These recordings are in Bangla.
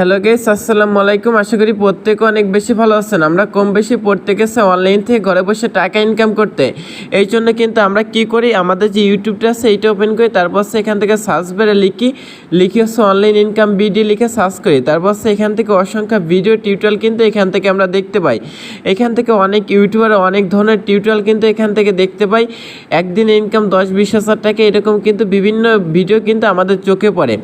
হ্যালো গেস আসসালামু আলাইকুম। আশা করি প্রত্যেকে অনেক বেশি ভালো আছেন। আমরা কম বেশি প্রত্যেকে অনলাইন থেকে ঘরে বসে টাকা ইনকাম করতে। এই জন্য কিন্তু আমরা কি করি? আমাদের যে ইউটিউবটা আছে, এইটা ওপেন করি। তারপর সে এখান থেকে সার্চ বেড়ে লিখি। লিখি হচ্ছে অনলাইন ইনকাম বিডি লিখে সার্চ করি। তারপর সে এখান থেকে অসংখ্য ভিডিও টিউটোরিয়াল কিন্তু এখান থেকে আমরা দেখতে পাই। এখান থেকে অনেক ইউটিউবার অনেক ধরনের টিউটোরিয়াল কিন্তু এখান থেকে দেখতে পাই। একদিন ইনকাম দশ, বিশ হাজার টাকা, এরকম কিন্তু বিভিন্ন ভিডিও কিন্তু আমাদের চোখে পড়ে।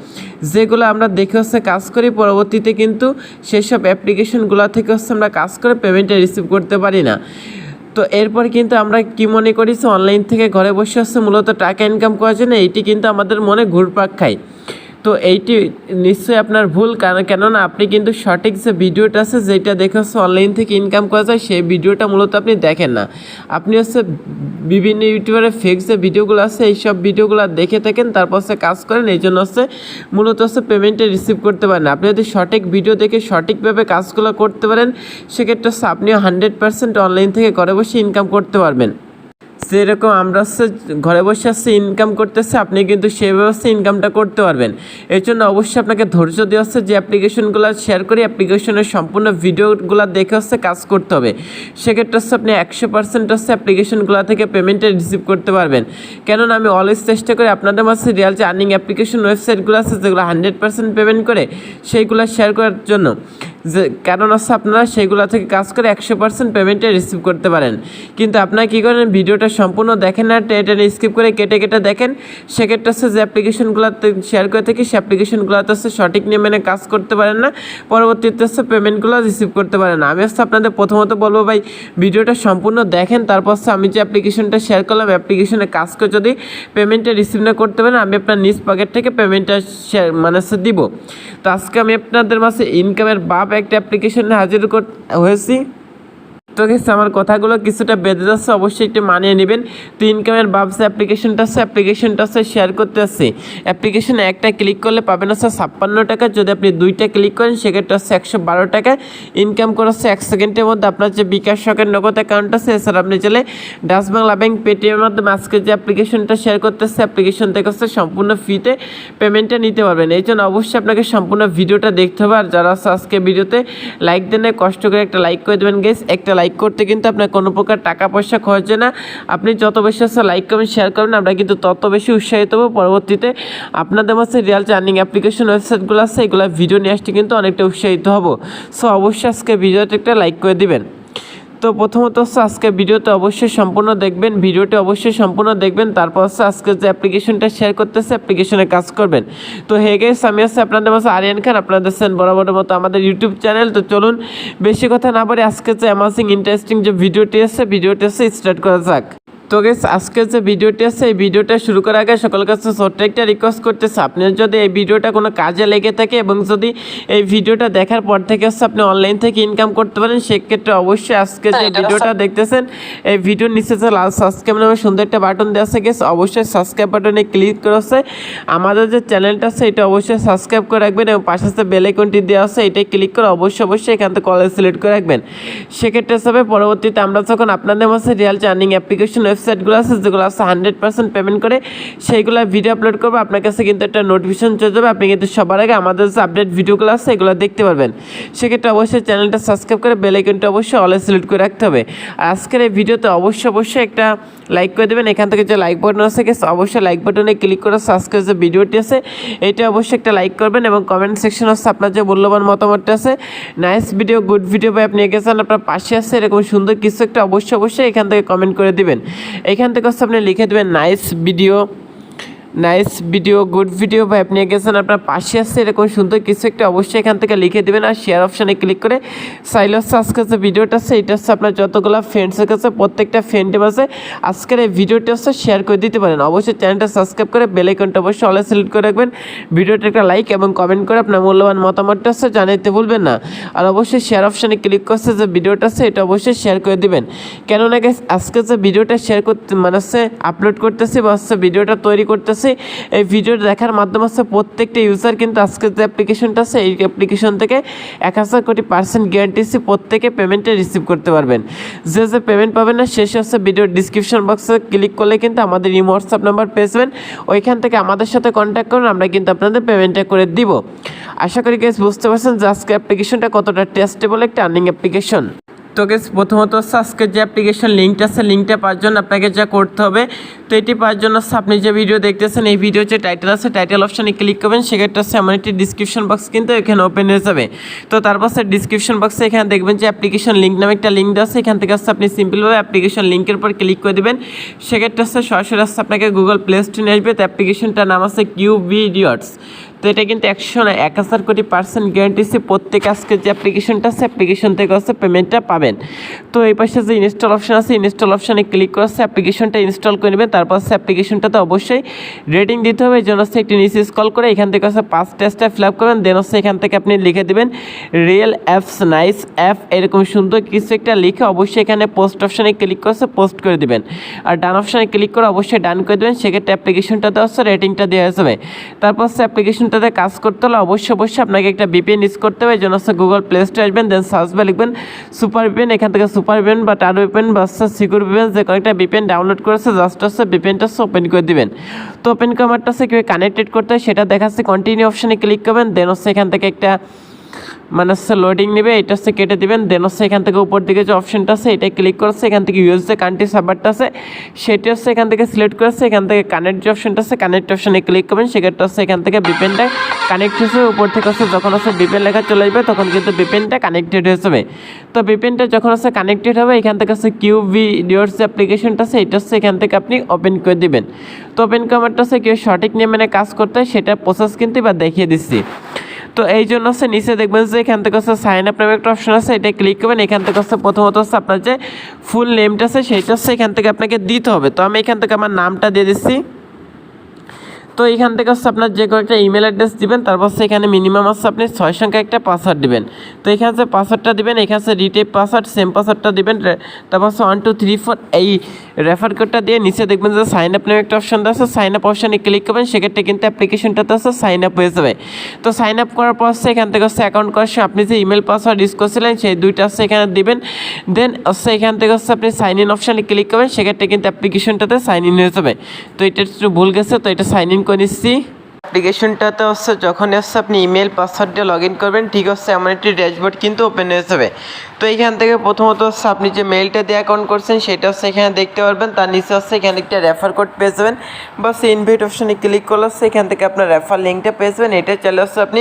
যেগুলো আমরা দেখে হচ্ছে কাজ করি। পরবর্তীতে কিন্তু সেসব অ্যাপ্লিকেশনগুলো থেকে হচ্ছে আমরা কাজ করে পেমেন্টটা রিসিভ করতে পারি না। তো এরপর কিন্তু আমরা কি মনে করি? অনলাইন থেকে ঘরে বসে হচ্ছে মূলত টাকা ইনকাম করার জন্য এইটি কিন্তু আমাদের মনে ঘুরপাক খায়। তো এইটি নিশ্চয়ই আপনার ভুল, কারণ কেননা আপনি কিন্তু সঠিক যে ভিডিওটা আছে, যেটা দেখে হচ্ছে অনলাইন থেকে ইনকাম করা যায়, সেই ভিডিওটা মূলত আপনি দেখেন না। আপনি হচ্ছে বিভিন্ন ইউটিউবারের ফেক যে ভিডিওগুলো আছে এই সব ভিডিওগুলো দেখে থাকেন, তারপর হচ্ছে কাজ করেন, এই জন্য হচ্ছে মূলত হচ্ছে পেমেন্টটা রিসিভ করতে পারেন আপনি যদি সঠিক ভিডিও দেখে সঠিকভাবে কাজগুলো করতে পারেন, সেক্ষেত্রে হচ্ছে আপনিও হান্ড্রেড পার্সেন্ট অনলাইন থেকে ঘরে বসে ইনকাম করতে পারবেন। যেরকম আমরা হচ্ছে ঘরে বসে আসছে ইনকাম করতেছে, আপনি কিন্তু সেভাবে হচ্ছে ইনকামটা করতে পারবেন। এর জন্য অবশ্যই আপনাকে ধৈর্য দেওয়া হচ্ছে যে অ্যাপ্লিকেশনগুলো শেয়ার করি অ্যাপ্লিকেশনের সম্পূর্ণ ভিডিওগুলো দেখে হচ্ছে কাজ করতে হবে। সেক্ষেত্রে হচ্ছে আপনি একশো পার্সেন্ট হচ্ছে অ্যাপ্লিকেশনগুলো থেকে পেমেন্টটা রিসিভ করতে পারবেন। কেননা আমি অলওয়েজ চেষ্টা করি আপনাদের মাঝে রিয়াল যে আর্নিং অ্যাপ্লিকেশন ওয়েবসাইটগুলো আছে, যেগুলো হান্ড্রেড পার্সেন্ট পেমেন্ট করে, সেইগুলো শেয়ার করার জন্য। যে কারণ হচ্ছে আপনারা সেইগুলো থেকে কাজ করে একশো পার্সেন্ট পেমেন্টে রিসিভ করতে পারেন। কিন্তু আপনারা কী করেন ভিডিওটা সম্পূর্ণ দেখেন না টেনে স্কিপ করে কেটে কেটে দেখেন। সেক্ষেত্রে হচ্ছে যে অ্যাপ্লিকেশনগুলোতে শেয়ার করে থাকি, সে অ্যাপ্লিকেশনগুলোতে হচ্ছে সঠিক নিয়ে মেনে কাজ করতে পারেন না। পরবর্তীতে হচ্ছে পেমেন্টগুলো রিসিভ করতে পারেন না। আমি হচ্ছে আপনাদের প্রথমত বলব ভাই, ভিডিওটা সম্পূর্ণ দেখেন, তারপর হচ্ছে আমি যে অ্যাপ্লিকেশনটা শেয়ার করলাম অ্যাপ্লিকেশনে কাজ করে যদি পেমেন্টটা রিসিভ না করতে পারেন, আমি আপনার নিজ পকেট থেকে পেমেন্টটা শেয়ার মানে হচ্ছে দিব। তো আজকে আমি আপনাদের মাসে ইনকামের বাপ একটা অ্যাপ্লিকেশনে হাজির হয়েছি। তো গেছে আমার কথাগুলো কিছুটা বেঁধে যাচ্ছে, অবশ্যই একটু মানিয়ে নেবেন। তো ইনকামের বাবস অ্যাপ্লিকেশনটা আছে অ্যাপ্লিকেশনটা আছে শেয়ার করতে আসছে অ্যাপ্লিকেশন একটা ক্লিক করলে পাবেন হচ্ছে ছাপ্পান্ন টাকা। যদি আপনি দুইটা ক্লিক করেন, সেক্ষেত্রে হচ্ছে একশো বারো টাকা। ইনকাম করে হচ্ছে এক সেকেন্ডের মধ্যে আপনার যে বিকাশ শখের নগদ অ্যাকাউন্ট আছে, এছাড়া আপনি চাইলে ডাস বাংলা ব্যাংক পেটিএমের মাধ্যমে আজকে যে অ্যাপ্লিকেশনটা শেয়ার করতেছে অ্যাপ্লিকেশন থেকে হচ্ছে সম্পূর্ণ ফ্রিতে পেমেন্টটা নিতে পারবেন। এই জন্য অবশ্যই আপনাকে সম্পূর্ণ ভিডিওটা দেখতে হবে। আর যারা আজকে ভিডিওতে লাইক দেন কষ্ট করে একটা লাইক করে দেবেন গেস একটা লাইক করতে কিন্তু আপনার কোনো প্রকার টাকা পয়সা খরচ না। আপনি যত বেশি আছে লাইক করবেন শেয়ার করবেন, আমরা কিন্তু তত বেশি উৎসাহিত হব। পরবর্তীতে আপনাদের মাঝে রিয়াল চার্নিং অ্যাপ্লিকেশন ওয়েবসাইটগুলো আছে, এগুলো ভিডিও নিয়ে আসতে কিন্তু অনেকটা উৎসাহিত হব। সো অবশ্যই আজকে ভিডিওতে একটা লাইক করে দিবেন। তো প্রথমত হচ্ছে আজকে ভিডিওতে অবশ্যই সম্পূর্ণ দেখবেন। ভিডিওটি অবশ্যই সম্পূর্ণ দেখবেন, তারপর হচ্ছে আজকে যে অ্যাপ্লিকেশনটা শেয়ার করতেছে অ্যাপ্লিকেশনে কাজ করবেন। তো হেগে আমি হচ্ছে আপনাদের মাঝে আরিয়ান খান, আপনাদের সেন বরাবরের মতো আমাদের ইউটিউব চ্যানেল তো চলুন, বেশি কথা না বলে আজকে যে অ্যামাজিং ইন্টারেস্টিং যে ভিডিওটি আছে ভিডিওটি আছে স্টার্ট করা যাক। তো গেস আজকে যে ভিডিওটি আছে এই ভিডিওটা শুরু করার আগে সকলের কাছে ছোট্ট একটা রিকোয়েস্ট করতেছে। আপনার যদি এই ভিডিওটা কোনো কাজে লেগে থাকে এবং যদি এই ভিডিওটা দেখার পর থেকে হচ্ছে আপনি অনলাইন থেকে ইনকাম করতে পারেন সেক্ষেত্রে অবশ্যই আজকে যে ভিডিওটা দেখতেছেন এই ভিডিওর নিচে যে লাল সাবস্ক্রাইব নামে সুন্দর একটা বাটন দেওয়া আছে গেস অবশ্যই সাবস্ক্রাইব বাটনে ক্লিক করে হচ্ছে আমাদের যে চ্যানেলটা আছে এটা অবশ্যই সাবস্ক্রাইব করে রাখবেন এবং পাশে যে বেল আইকনটি দেওয়া আছে এটাই ক্লিক করে অবশ্যই অবশ্যই এখান থেকে কলেজ সিলেক্ট করে রাখবেন। সেক্ষেত্রে হিসাবে পরবর্তীতে আমরা যখন আপনাদের মাঝে রিয়াল চার্নিং অ্যাপ্লিকেশন ওয়েবসাইটগুলো আছে, যেগুলো আছে হান্ড্রেড পার্সেন্ট পেমেন্ট করে, সেইগুলো ভিডিও আপলোড করব। আপনার কাছে কিন্তু একটা নোটিফিকেশন চলে যাবে। আপনি কিন্তু সবার আগে আমাদের যে আপডেট ভিডিওগুলো আছে, এগুলো দেখতে পারবেন। সেক্ষেত্রে অবশ্যই চ্যানেলটা সাবস্ক্রাইব করে বেল আইকনটা অবশ্যই অলে সিলেক্ট করে রাখতে হবে। আর আজকের এই ভিডিওতে অবশ্যই অবশ্যই একটা লাইক করে দেবেন। এখান থেকে যে লাইক বাটন আছে অবশ্যই লাইক বাটনে ক্লিক করে সাবস্ক্রাইব যে ভিডিওটি আছে, এটা অবশ্যই একটা লাইক করবেন এবং কমেন্ট সেকশন আছে, আপনার যে মূল্যবান মতামতটা আছে। নাইস ভিডিও গুড ভিডিও বা আপনি গেছেন আপনার পাশে আছে, এরকম সুন্দর কিছু একটা অবশ্যই অবশ্যই এখান থেকে কমেন্ট করে দিবেন। এখান থেকে হচ্ছে আপনি লিখে দেবেন nice video nice video good video বা আপনি গেছেন আপনার পাশে আসছে এরকম সুন্দর কিছু একটা, অবশ্যই এখান থেকে লিখে দেবেন আর শেয়ার অপশানে ক্লিক করে সাইল হচ্ছে আজকে যে ভিডিওটা আছে, এটা হচ্ছে আপনার যতগুলো ফ্রেন্ডসের কাছে, প্রত্যেকটা ফ্রেন্ডের মাঝে আজকের এই ভিডিওটা হচ্ছে শেয়ার করে দিতে পারেন। অবশ্যই চ্যানেলটা সাবস্ক্রাইব করে বেল আইকনটা অবশ্যই অলে সিলেক্ট করে রাখবেন। ভিডিওটা একটা লাইক এবং কমেন্ট করে আপনার মূল্যবান মতামতটা হচ্ছে জানাইতে ভুলবেন না। আর অবশ্যই শেয়ার অপশানে ক্লিক করছে যে ভিডিওটা আছে, এটা অবশ্যই শেয়ার করে দিবেন। কেননা আজকে যে ভিডিওটা শেয়ার করতে মানে আপলোড করতেছি বা হচ্ছে ভিডিওটা তৈরি করতেছি আছে এই ভিডিও দেখার মাধ্যমে হচ্ছে প্রত্যেকটা ইউজার কিন্তু আজকে যে অ্যাপ্লিকেশনটা আছে, এই অ্যাপ্লিকেশন থেকে এক হাজার কোটি পার্সেন্ট গ্যারান্টিসি প্রত্যেকে পেমেন্টে রিসিভ করতে পারবেন। যে যে পেমেন্ট পাবেন না শেষে হচ্ছে ভিডিওর ডিসক্রিপশন বক্সে ক্লিক করলে কিন্তু আমাদের ইমো হোয়াটসঅ্যাপ নাম্বার পেয়ে যাবেন। ওইখান থেকে আমাদের সাথে কন্ট্যাক্ট করুন, আমরা কিন্তু আপনাদের পেমেন্টটা করে দিব। আশা করি গেস বুঝতে পারছেন যে আজকে অ্যাপ্লিকেশনটা কতটা টেস্টেবল একটা আর্নিং অ্যাপ্লিকেশন তো প্রথমত আজকে যে অ্যাপ্লিকেশন লিঙ্কটা আছে লিঙ্কটা পাওয়ার জন্য আপনাকে যা করতে হবে, তো এটি পাওয়ার জন্য আপনি যে ভিডিও দেখতেছেন, এই ভিডিও যে টাইটেল আছে টাইটেল অপশানে ক্লিক করবেন, সেক্ষেত্রে হচ্ছে এমন একটি ডিসক্রিপশন বক্স কিন্তু এখানে ওপেন হয়ে যাবে। তো তারপর সে ডিসক্রিপশন বক্সে এখানে দেখবেন যে অ্যাপ্লিকেশন লিঙ্ক নামে একটা লিঙ্ক দেওয়া আছে, এখান থেকে হচ্ছে আপনি সিম্পলভাবে অ্যাপ্লিকেশন লিঙ্কের উপর ক্লিক করে দেবেন। সেক্ষেত্রে হচ্ছে সরাসরি হচ্ছে আপনাকে গুগল প্লে স্টোরে আসবে, তো অ্যাপ্লিকেশনটার নাম আছে কিউ ভিডিওটস তো এটা কিন্তু একশো না, এক হাজার কোটি পার্সেন্ট গ্যারান্টিসি প্রত্যেক আজকে যে অ্যাপ্লিকেশনটা আছে অ্যাপ্লিকেশন থেকে হচ্ছে পেমেন্টটা পাবেন। তো এই পাশে যে ইনস্টল অপশন আছে ইনস্টল অপশানে ক্লিক করে হচ্ছে অ্যাপ্লিকেশনটা ইনস্টল করে নেবেন। তারপর হচ্ছে অ্যাপ্লিকেশনটাতে অবশ্যই রেটিং দিতে হবে। এই জন্য হচ্ছে একটি নিচে স্কল করে এখান থেকে হচ্ছে পাঁচ টেস্টটা ফিল আপ করবেন। দেন হচ্ছে এখান থেকে আপনি লিখে দেবেন রিয়েল অ্যাপস নাইস অ্যাপ এরকম সুন্দর কিছু একটা লিখে অবশ্যই এখানে পোস্ট অপশানে ক্লিক করে পোস্ট করে দিবেন। আর ডান অপশানে ক্লিক করে অবশ্যই ডান করে দেবেন। সেক্ষেত্রে অ্যাপ্লিকেশনটাতে হচ্ছে রেটিংটা দেওয়া যাবে। তারপর হচ্ছে অ্যাপ্লিকেশনটাতে কাজ করতে হলে অবশ্যই অবশ্যই আপনাকে একটা বিপিএন ইউজ করতে হবে। এই জন্য হচ্ছে গুগল প্লে স্টোরে আসবেন দেন সার্চ বা লিখবেন সুপার বিপিএন এখান থেকে সুপার বিপিএন বা টার বিপিএন বা হচ্ছে সিকিউর বিপিএন যে কয়েকটা বিপিএন ডাউনলোড করেছে জাস্ট হচ্ছে বিপিএনটা হচ্ছে ওপেন করে দিবেন। তো ওপেন কমারটা হচ্ছে কীভাবে কানেক্টেড করতে হয় সেটা দেখাচ্ছে কন্টিনিউ অপশানে ক্লিক করবেন দেন হচ্ছে এখান থেকে একটা মানে হচ্ছে লোডিং নেবে, এটা হচ্ছে কেটে দিবেন দেন হচ্ছে এখান থেকে উপর দিকে যে অপশনটা আছে এটা ক্লিক করছে এখান থেকে ইউএস যে কান্ট্রি সার্ভারটা আছে, সেটা হচ্ছে এখান থেকে সিলেক্ট করেছে এখান থেকে কানেক্ট যে অপশনটা আছে কানেক্ট অপশনে ক্লিক করবেন, সেক্ষেত্রে হচ্ছে এখান থেকে বিপেনটা কানেক্ট হয়েছে, উপর থেকে হচ্ছে যখন হচ্ছে বিপেন লেখা চলে আসবে, তখন কিন্তু বিপেনটা কানেক্টেড হয়ে যাবে। তো বিপেনটা যখন হচ্ছে কানেক্টেড হবে, এখান থেকে হচ্ছে কিউ ভিডিওর যে অ্যাপ্লিকেশনটা আছে, এটা হচ্ছে এখান থেকে আপনি ওপেন করে দিবেন। তো ওপেন কমারটা হচ্ছে কেউ সঠিক নিয়ে মানে কাজ করতে সেটা প্রসেস কিন্তু এবার দেখিয়ে দিচ্ছি। তো এই জন্য হচ্ছে নিচে দেখবেন যে এখান থেকে হচ্ছে সাইন আপ নামে একটা অপশন আছে, এটা ক্লিক করবেন, এখান থেকে হচ্ছে প্রথমত হচ্ছে আপনার যে ফুল নেমটা আছে সেইটা হচ্ছে এখান থেকে আপনাকে দিতে হবে। তো আমি এখান থেকে আমার নামটা দিয়ে দিচ্ছি। তো এখান থেকে হচ্ছে আপনার যে কোনো একটা ইমেল অ্যাড্রেস দিবেন, তারপর এখানে মিনিমাম হচ্ছে আপনি ছয় সংখ্যা একটা পাসওয়ার্ড দিবেন। তো এখানে হচ্ছে পাসওয়ার্ডটা দিবেন, এখানে হচ্ছে রিটেপ পাসওয়ার্ড সেম পাসওয়ার্ডটা দিবেন, তারপর হচ্ছে ওয়ান টু থ্রি ফোর এই রেফার কোডটা দিয়ে নিচে দেখবেন যে সাইন আপ নামে একটা অপশন আছে। সাইন আপ অপশানে ক্লিক করবেন, সেক্ষেত্রে কিন্তু অ্যাপ্লিকেশনটাতে হচ্ছে সাইন আপ হয়ে যাবে। তো সাইন আপ করার পর হচ্ছে এখান থেকে হচ্ছে অ্যাকাউন্ট করার সময় আপনি যে ইমেল পাসওয়ার্ড ইউজ করছিলেন, সেই দুইটা হচ্ছে এখানে দেবেন। দেন হচ্ছে এখান থেকে হচ্ছে আপনি সাইন ইন অপশানে ক্লিক করবেন, সেক্ষেত্রে কিন্তু অ্যাপ্লিকেশনটাতে সাইন ইন হয়ে যাবে। তো এটা একটু ভুল গেছে, তো এটা সাইন ইন করে নিচ্ছি। অ্যাপ্লিকেশনটাতে হচ্ছে যখন হচ্ছে আপনি ইমেল পাসওয়ার্ড দিয়ে লগ ইন করবেন, ঠিক হচ্ছে এমন একটি ড্যাশবোর্ড কিন্তু ওপেন হয়ে যাবে। তো এইখান থেকে প্রথমত হচ্ছে আপনি যে মেলটা দিয়ে অ্যাকাউন্ট করছেন, সেটা হচ্ছে এখানে দেখতে পারবেন। তার নিচে হচ্ছে এখানে একটা রেফার কোড পেয়ে যাবেন। বা সে ইনভাইট অপশানে ক্লিক করলে এখান থেকে আপনার রেফার লিঙ্কটা পেয়ে যাবেন। এটা চাইলে হচ্ছে আপনি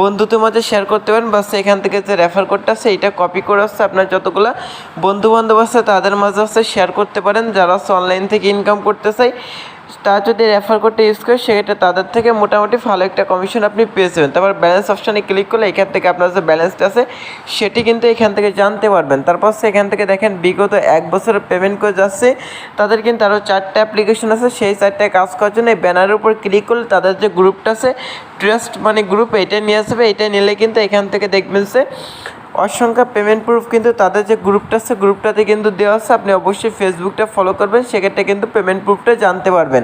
বন্ধুদের মধ্যে শেয়ার করতে পারেন। বা এখান থেকে যে রেফার কোডটা আছে, এটা কপি করে হচ্ছে আপনার যতগুলো বন্ধু বান্ধব আছে, তাদের মাঝে হচ্ছে শেয়ার করতে পারেন। যারা হচ্ছে অনলাইন থেকে ইনকাম করতে চায় তারা যদি রেফার করতে ইউজ করে, সেক্ষেত্রে তাদের থেকে মোটামুটি ভালো একটা কমিশন আপনি পেয়ে যাবেন। তারপর ব্যালেন্স অপশানে ক্লিক করলে এখান থেকে আপনার যে ব্যালেন্সটা আছে, সেটি কিন্তু এখান থেকে জানতে পারবেন। তারপর সেখান থেকে দেখেন, বিগত এক বছরের পেমেন্ট করে যাচ্ছে। তাদের কিন্তু আরও চারটে অ্যাপ্লিকেশন আছে। সেই চারটায় কাজ করার জন্য এই ব্যানারের উপর ক্লিক করলে তাদের যে গ্রুপটা আছে ট্রাস্ট মানে গ্রুপ এটা নিয়ে আসবে। এটা নিলে কিন্তু এখান থেকে দেখবেন যে অসংখ্য পেমেন্ট প্রুফ কিন্তু তাদের যে গ্রুপটা আছে, গ্রুপটাতে কিন্তু দেওয়া আছে। আপনি অবশ্যই ফেসবুকটা ফলো করবেন, সেক্ষেত্রে কিন্তু পেমেন্ট প্রুফটা জানতে পারবেন।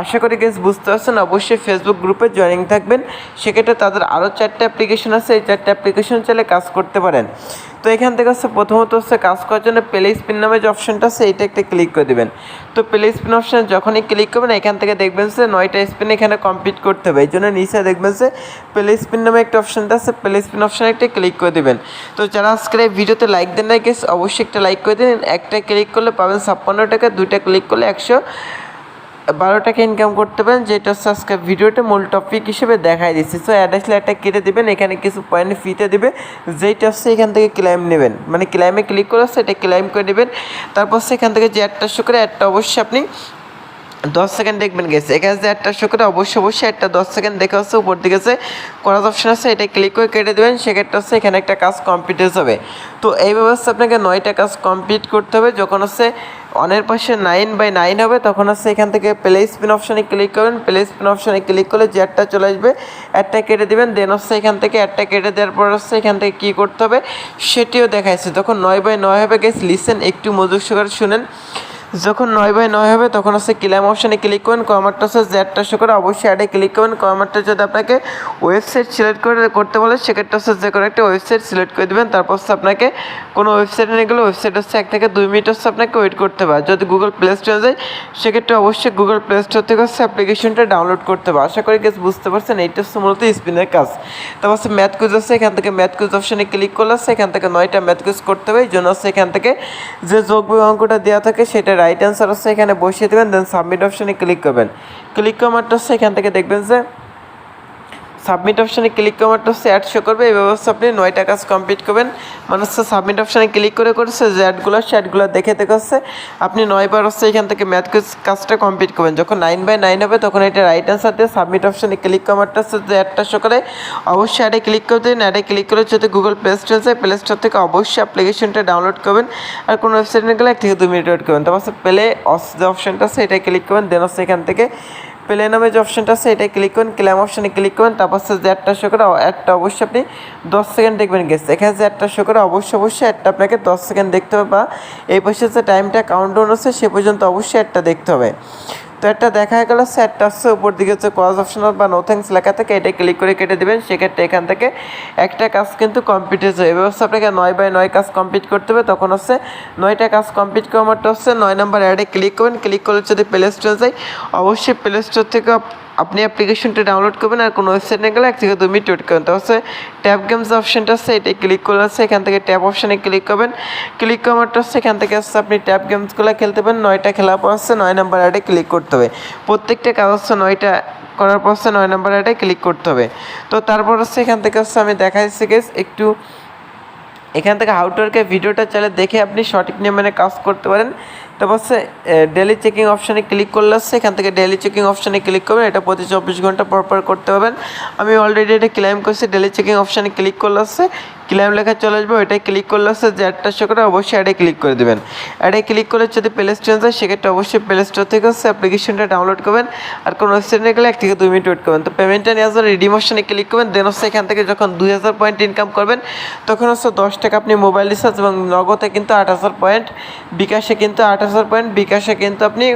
আশা করি গেস বুঝতে পারছেন, অবশ্যই ফেসবুক গ্রুপে জয়েনিং থাকবেন। সেক্ষেত্রে তাদের আরও চারটে অ্যাপ্লিকেশন আছে, এই চারটে অ্যাপ্লিকেশন চাইলে কাজ করতে পারেন। তো এখান থেকে হচ্ছে প্রথমত হচ্ছে কাজ করার জন্য প্লে স্পিন নামে যে অপশনটা আছে এইটা একটা ক্লিক করে দেবেন। তো প্লে স্পিন অপশানে যখনই ক্লিক করবেন, এখান থেকে দেখবেন যে নয়টা স্পিন এখানে কমপ্লিট করতে হবে। এই জন্য নিচে দেখবেন যে প্লে স্পিন নামে একটা অপশনটা আছে প্লে স্পিন অপশানে একটা ক্লিক করে দেবেন। তো যারা আজকের এই ভিডিওতে লাইক দেন না গেস অবশ্যই একটা লাইক করে দিন। একটা ক্লিক করলে পাবেন ছাপ্পান্ন টাকা, দুইটা ক্লিক করলে একশো বারো টাকা ইনকাম করতে পারেন, যেটা আজকে ভিডিওতে মূল টপিক হিসেবে দেখাই দিচ্ছি। সো অ্যাড্রেস লেটারটা কেটে দেবেন, এখানে কিছু পয়েন্ট ফিতে দেবে যেইটা হচ্ছে এখান থেকে ক্লাইম নেবেন। মানে ক্লাইমে ক্লিক করে এটা ক্লাইম করে নেবেন তারপর সেখান থেকে যে অ্যাডটা শো করে অ্যাডটা অবশ্যই আপনি দশ সেকেন্ড দেখবেন গেছে এখানে যে একটা শো করে, অবশ্যই অবশ্যই একটা দশ সেকেন্ড দেখে হচ্ছে উপর দিকে যে করার অপশন আছে, এটা ক্লিক করে কেটে দেবেন। সেক্ষেত্রে হচ্ছে এখানে একটা কাজ কমপ্লিট যাবে। তো এই ব্যবস্থা আপনাকে নয়টা কাজ কমপ্লিট করতে হবে। যখন হচ্ছে অনের পাশে নাইন বাই নাইন হবে, তখন হচ্ছে এখান থেকে প্লে স্পিন অপশানে ক্লিক করবেন। প্লে স্পিন অপশানে ক্লিক করলে যে একটা চলে আসবে একটা কেটে দেবেন। দেন হচ্ছে এখান থেকে একটা কেটে দেওয়ার পর হচ্ছে এখান থেকে কী করতে হবে, সেটিও দেখাইছে। তখন নয় বাই নয় হবে গেছে লিসেন একটু মজুর সহকারে শুনেন। যখন নয় বাই নয় হবে, তখন হচ্ছে ক্লেম অপশানে ক্লিক করবেন কমারটা হচ্ছে জ্যাডটা শো করে অবশ্যই অ্যাডে ক্লিক করবেন কমারটা যদি আপনাকে ওয়েবসাইট সিলেক্ট করে করতে বলে, সেক্ষেত্রে হচ্ছে যে কোনো একটা ওয়েবসাইট সিলেক্ট করে দেবেন। তারপর হচ্ছে আপনাকে কোনো ওয়েবসাইটে নিয়ে গেলে ওয়েবসাইট হচ্ছে এক থেকে দুই মিনিট হচ্ছে আপনাকে ওয়েট করতে আর যদি গুগল প্লে স্টোরে যায়, সেক্ষেত্রে অবশ্যই গুগল প্লে স্টোর থেকে হচ্ছে অ্যাপ্লিকেশনটা ডাউনলোড করতে হবে। আশা করি গেছ বুঝতে পারছেন, এইটা হচ্ছে মূলত স্পিনের কাজ। তারপর হচ্ছে ম্যাথ কুইজ আছে, এখান থেকে ম্যাথ কুইজ অপশানে ক্লিক করলে এখান থেকে নয়টা ম্যাথ কুইজ করতে হবে। এই জন্য হচ্ছে এখান থেকে যে যোগ অঙ্কটা দেওয়া থাকে, সেটা রাইট অ্যান্সার হচ্ছে এখানে বসিয়ে দেবেন দেন সাবমিট অপশানে ক্লিক করবেন। ক্লিক করার মাত্র হচ্ছে এখান থেকে দেখবেন যে সাবমিট অপশানে ক্লিক করার মাত্র হচ্ছে অ্যাড শো করবে। এই ব্যবস্থা আপনি নয়টা কাজ কমপ্লিট করবেন। মানে হচ্ছে সাবমিট অপশানে ক্লিক করে করছে, যে অ্যাডগুলো সে অ্যাডগুলো দেখে দেখে হচ্ছে আপনি নয়বার হচ্ছে এখান থেকে ম্যাথ কাজটা কমপ্লিট করবেন। যখন নাইন বাই নাইন হবে, তখন এটা রাইট অ্যান্সার দিয়ে সাবমিট অপশানে ক্লিক করার মাত্র হচ্ছে যে অ্যাডটা শো করে। অবশ্যই অ্যাডে ক্লিক করে দিন। অ্যাডে ক্লিক করে যদি গুগল প্লে স্টোর যায় প্লে স্টোর থেকে অবশ্যই অ্যাপ্লিকেশনটা ডাউনলোড করবেন। আর কোনো ওয়েবসাইটে গেলে এক থেকে দু মিনিট ওয়েট করবেন। তারপর প্লে অস যে অপশানটা আছে এটা ক্লিক করবেন। দেন হচ্ছে এখান থেকে প্লে নামে যে অপশনটা আছে এটা ক্লিক করুন ক্লাম অপশানে ক্লিক করুন, তারপর হচ্ছে যে একটা শো করে, একটা অবশ্যই আপনি দশ সেকেন্ড দেখবেন গেছে এখানে যে একটা শো করে, অবশ্যই অবশ্যই একটা আপনাকে দশ সেকেন্ড দেখতে হবে বা এই পাশে যে টাইমটা কাউন্ট ডাউন আছে, সে পর্যন্ত অবশ্যই একটা দেখতে হবে। তো একটা দেখা গেল স্যাট আসছে উপর দিকে হচ্ছে কজ অপশনাল বা নো থ্যাংকস লেখা থাকে এটা ক্লিক করে কেটে দেবেন। সেক্ষেত্রে এখান থেকে একটা কাজ কিন্তু কমপ্লিট হয়েছে এই ব্যবস্থা আপনাকে নয় বাই নয় কাজ কমপ্লিট করতে হবে। তখন হচ্ছে নয়টা কাজ কমপ্লিট করার মাত্র হচ্ছে নয় নম্বর অ্যাডে ক্লিক করবেন। ক্লিক করলে যদি প্লে স্টোরে যায়, অবশ্যই প্লে স্টোর থেকে আপনি অ্যাপ্লিকেশনটা ডাউনলোড করবেন আর কোনো ওয়েবসাইটে গেলে এক থেকে দু মিনিট ওয়েট করবেন। তো হচ্ছে ট্যাব গেমস অপশানটা আছে, এটা ক্লিক করলে আছে এখান থেকে ট্যাব অপশানে ক্লিক করবেন। ক্লিক করার মাত্র হচ্ছে এখান থেকে আসছে আপনি ট্যাব গেমসগুলো খেলতে পারেন। নয়টা খেলার পর হচ্ছে নয় নাম্বার অ্যাডে ক্লিক করতে হবে। প্রত্যেকটা কাজ হচ্ছে নয়টা করার পর হচ্ছে নয় নাম্বার অ্যাডে ক্লিক করতে হবে। তো তারপর হচ্ছে এখান থেকে হচ্ছে আমি দেখা যাচ্ছে গেস একটু এখান থেকে হাউটওয়ার্কের ভিডিওটা চাইলে দেখে আপনি সঠিক নিয়মে কাজ করতে পারেন। তারপর হচ্ছে ডেলি চেকিং অপশানে ক্লিক করলে হচ্ছে, এখান থেকে ডেলি চেকিং অপশানে ক্লিক করবেন। এটা প্রতি চব্বিশ ঘণ্টা পর পর করতে পারবেন। আমি অলরেডি এটা ক্লেম করছি ডেলি চেকিং অপশানে ক্লিক করলে হচ্ছে ক্লেম লেখা চলে আসবে। ওইটাই ক্লিক করলে হচ্ছে, যে অ্যাডটা শো অবশ্যই অ্যাডে ক্লিক করে দেবেন। অ্যাডে ক্লিক করলে যদি প্লে স্টোর যায়, সেক্ষেত্রে অবশ্যই প্লে স্টোর থেকে হচ্ছে অ্যাপ্লিকেশনটা ডাউনলোড করবেন। আর কোনো ওয়েবসাইটে গেলে এক থেকে দুই মিনিট ওয়েট করবেন। তো পেমেন্টটা নেওয়ার জন্য রিডিম অপশানে ক্লিক করবেন। দেন হচ্ছে এখান থেকে যখন দুই হাজার পয়েন্ট ইনকাম করবেন, তখন হচ্ছে দশ টাকা আপনি মোবাইল রিচার্জ এবং নগদে কিন্তু আট হাজার পয়েন্ট বিকাশে কিন্তু আট হাজার পয়েন্ট, বিকাশে কিন্তু আপনি,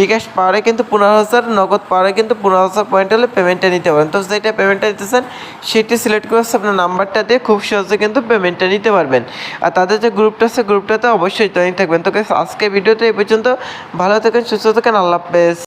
বিকাশ পারে কিন্তু পনেরো হাজার, নগদ পারে কিন্তু পনেরো হাজার পয়েন্ট হলে পেমেন্টটা নিতে পারেন তো যেটা পেমেন্টটা দিতেছেন, সেটি সিলেক্ট করে আপনার নাম্বারটা দিয়ে খুব সহজে কিন্তু পেমেন্টটা নিতে পারবেন। আর তাদের যে গ্রুপটা আছে গ্রুপটাতে অবশ্যই জয়েন থাকবেন। তো আজকে ভিডিওতে এই পর্যন্ত। ভালো থাকেন, সুস্থ থাকেন, আল্লাহ হাফেজ।